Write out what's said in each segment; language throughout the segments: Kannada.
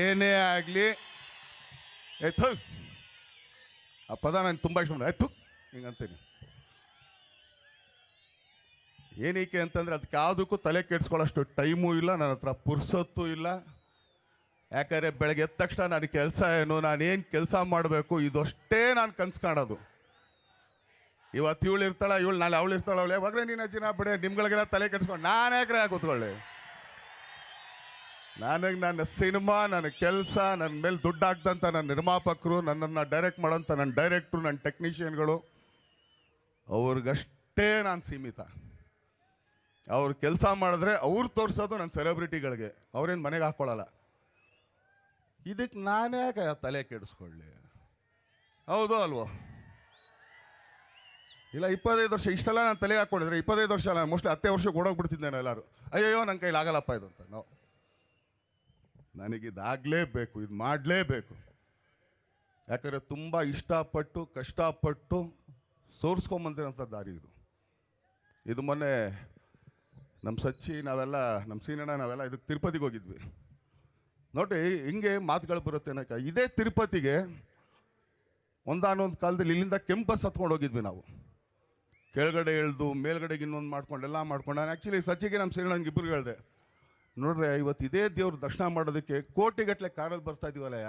ಏನೇ ಆಗಲಿ ಎತ್ತು ಆ ಪದ ನಾನು ತುಂಬ ಇಷ್ಟ ಎತ್ತು ಹಿಂಗಂತೀನಿ. ಏನಕ್ಕೆ ಅಂತಂದ್ರೆ ಅದಕ್ಕೆ ಯಾವುದಕ್ಕೂ ತಲೆ ಕೆಡಿಸ್ಕೊಳ್ಳೋಷ್ಟು ಟೈಮೂ ಇಲ್ಲ, ನನ್ನ ಹತ್ರ ಪುರ್ಸೊತ್ತು ಇಲ್ಲ. ಯಾಕಂದರೆ ಬೆಳಗ್ಗೆ ಎದ್ದ ತಕ್ಷಣ ನನಗೆ ಕೆಲಸ ಏನು ನಾನೇನು ಕೆಲಸ ಮಾಡಬೇಕು, ಇದಷ್ಟೇ ನಾನು ಕನ್ಸು ಕಾಣೋದು. ಇವತ್ತು ಇವಳು ಇರ್ತಾಳೆ, ಇವಳು ನಾಳೆ ಅವಳು ಇರ್ತಾಳ ಅವಳೆ ಯಾವಾಗಲೇ ನೀನು ಅಜ್ಜಿನ ಬಿಡೆ, ನಿಮ್ಗಳಿಗೆಲ್ಲ ತಲೆ ಕೆಡಿಸ್ಕೊಂಡು ನಾನು ಯಾಕ್ರೆ ಕೂತ್ಕೊಳ್ಳಿ. ನನಗೆ ನನ್ನ ಸಿನಿಮಾ, ನನ್ನ ಕೆಲಸ ನನ್ನ ಮೇಲೆ ದುಡ್ಡು ಹಾಕ್ದಂಥ ನನ್ನ ನಿರ್ಮಾಪಕರು, ನನ್ನನ್ನು ಡೈರೆಕ್ಟ್ ಮಾಡೋಂಥ ನನ್ನ ಡೈರೆಕ್ಟ್ರು ನನ್ನ ಟೆಕ್ನಿಷಿಯನ್ಗಳು ಅವ್ರಿಗಷ್ಟೇ ನಾನು ಸೀಮಿತ. ಅವ್ರು ಕೆಲಸ ಮಾಡಿದ್ರೆ ಅವ್ರು ತೋರಿಸೋದು ನನ್ನ ಸೆಲೆಬ್ರಿಟಿಗಳಿಗೆ ಅವ್ರೇನು ಮನೆಗೆ ಹಾಕ್ಕೊಳ್ಳಲ್ಲ ಇದಕ್ಕೆ ನಾನೇ ತಲೆ ಕೆಡಿಸ್ಕೊಳ್ಳಿ? ಹೌದು ಅಲ್ವೋ? ಇಲ್ಲ, ಇಪ್ಪತ್ತೈದು ವರ್ಷ, ಇಷ್ಟೆಲ್ಲ ನಾನು ತಲೆ ಹಾಕ್ಕೊಂಡಿದ್ರೆ ಇಪ್ಪತ್ತೈದು ವರ್ಷ ನಾನು ಮೋಸ್ಟ್ಲಿ ಹತ್ತೇ ವರ್ಷಕ್ಕೆ ನಾನು ಎಲ್ಲರೂ. ಅಯ್ಯಯ್ಯೋ ನನ್ನ ಕೈಲಿ ಆಗಲ್ಲಪ್ಪ ಇದು ಅಂತ. ನಾವು ನನಗಿದಾಗಲೇಬೇಕು, ಇದು ಮಾಡಲೇಬೇಕು. ಯಾಕಂದರೆ ತುಂಬ ಇಷ್ಟಪಟ್ಟು, ಕಷ್ಟಪಟ್ಟು ಸೋರಿಸ್ಕೊಂಬಂದಿರೋಂಥ ದಾರಿ ಇದು. ಇದು ಮೊನ್ನೆ ನಮ್ಮ ಸಚ್ಚಿ, ನಾವೆಲ್ಲ ನಮ್ಮ ಸೀನಣ್ಣ, ನಾವೆಲ್ಲ ಇದಕ್ಕೆ ತಿರುಪತಿಗೆ ಹೋಗಿದ್ವಿ. ನೋಡಿ ಹಿಂಗೆ ಮಾತುಗಳು ಬರುತ್ತೆ ಅನ್ನೋಕೆ ಇದೇ ತಿರುಪತಿಗೆ ಒಂದಾನೊಂದು ಕಾಲದಲ್ಲಿ ಇಲ್ಲಿಂದ ಕೆಂಪು ಬಸ್ ಹತ್ಕೊಂಡು ಹೋಗಿದ್ವಿ ನಾವು. ಕೆಳಗಡೆ ಎಳ್ದು ಮೇಲ್ಗಡೆಗೆ ಇನ್ನೊಂದು ಮಾಡ್ಕೊಂಡು, ಎಲ್ಲ ಮಾಡ್ಕೊಂಡು. ನಾನು ಆ್ಯಕ್ಚುಲಿ ಸಚ್ಚಿಗೆ ನಮ್ಮ ಸೀನಣ್ಣಂಗೆ ಇಬ್ಬರು ಹೇಳಿದೆ. ನೋಡ್ರೆ, ಇವತ್ತು ಇದೇ ದೇವ್ರ ದರ್ಶನ ಮಾಡೋದಕ್ಕೆ ಕೋಟಿಗಟ್ಟಲೆ ಕಾರಲ್ಲಿ ಬರ್ತಾ ಇದೀವಲ್ಲಯ್ಯ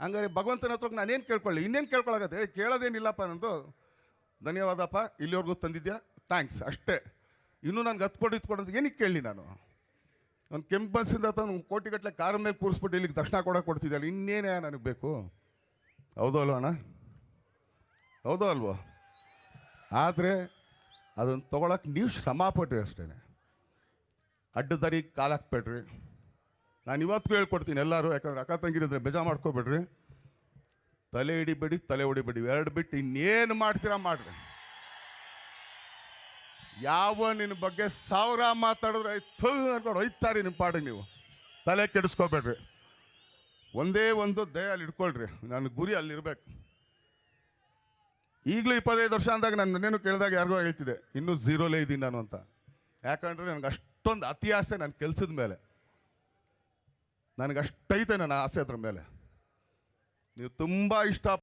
ಹಂಗಾರೆ ಭಗವಂತನ ಹತ್ರ ನಾನೇನು ಕೇಳ್ಕೊಳ್ಳಿ? ಇನ್ನೇನು ಕೇಳ್ಕೊಳ್ಳಾಗತ್ತೆ ಕೇಳೋದೇನಿಲ್ಲಪ್ಪ ನಂದು. ಧನ್ಯವಾದಪ್ಪ. ಇಲ್ಲಿವರೆಗೂ ತಂದಿದ್ಯಾ? ಥ್ಯಾಂಕ್ಸ್. ಅಷ್ಟೇ. ಇನ್ನೂ ನನಗೆ ಹತ್ಕೊಂಡು ಇತ್ಕೊಂಡು ಏನಕ್ಕೆ ಕೇಳಿ ನಾನು? ಒಂದು ಕೆಂಪು ಬಸ್ಸಿಂದ ತಂದು ಕೋಟಿಗಟ್ಟಲೆ ಕಾರ ಮೇಲೆ ಕೂರಿಸ್ಬಿಟ್ಟು ಇಲ್ಲಿಗೆ ದರ್ಶನ ಕೊಡೋಕೆ ಕೊಡ್ತಿದ್ದಲ್ಲ ಇನ್ನೇನೇ ನನಗೆ ಬೇಕು? ಹೌದೋ ಅಲ್ವ ಅಣ್ಣ? ಹೌದೋ ಅಲ್ವೋ? ಆದರೆ ಅದನ್ನು ತೊಗೊಳಕ್ಕೆ ನೀವು ಶ್ರಮ ಪಟ್ರಿ ಅಷ್ಟೇ ಅಡ್ಡದಾರಿಗೆ ಕಾಲು ಹಾಕ್ಬೇಡ್ರಿ. ನಾನು ಇವತ್ತಿಗೂ ಹೇಳ್ಕೊಡ್ತೀನಿ ಎಲ್ಲರೂ, ಯಾಕಂದ್ರೆ ಅಕ್ಕ ತಂಗಿರಿದ್ರೆ ಬೇಜಾ ಮಾಡ್ಕೋಬೇಡ್ರಿ. ತಲೆ ಹಿಡಿಬೇಡಿ, ತಲೆ ಹೊಡಿಬೇಡಿ. ಎರಡು ಬಿಟ್ಟು ಇನ್ನೇನು ಮಾಡ್ತೀರಾ ಮಾಡ್ರಿ. ಯಾವ ನಿನ್ನ ಬಗ್ಗೆ ಸಾವಿರ ಮಾತಾಡಿದ್ರೆ ಅನ್ಕೊಂಡು ಒಯ್ತಾರಿ ನಿಮ್ಮ ಪಾಡಿಗೆ ನೀವು. ತಲೆ ಕೆಡಿಸ್ಕೋಬೇಡ್ರಿ. ಒಂದೇ ಒಂದು ದಯ ಅಲ್ಲಿ ಇಟ್ಕೊಳ್ರಿ. ನನ್ನ ಗುರಿ ಅಲ್ಲಿರ್ಬೇಕು ಈಗಲೂ ಇಪ್ಪತ್ತೈದು ವರ್ಷ ಅಂದಾಗ ನಾನು ನನ್ನೇನು ಕೇಳಿದಾಗ ಯಾರಿಗೋ ಹೇಳ್ತಿದೆ ಇನ್ನೂ ಝೀರೋಲೇ ಇದ್ದೀನಿ ನಾನು ಅಂತ. ಯಾಕಂದರೆ ನನಗೆ ಅಷ್ಟೊಂದು ಅತಿ ಆಸೆ ನನ್ನ ಕೆಲಸದ ಮೇಲೆ. ನನಗೆ ಅಷ್ಟೈತೆ ನನ್ನ ಆಸೆ ಅದ್ರ ಮೇಲೆ. ನೀವು ತುಂಬ ಇಷ್ಟ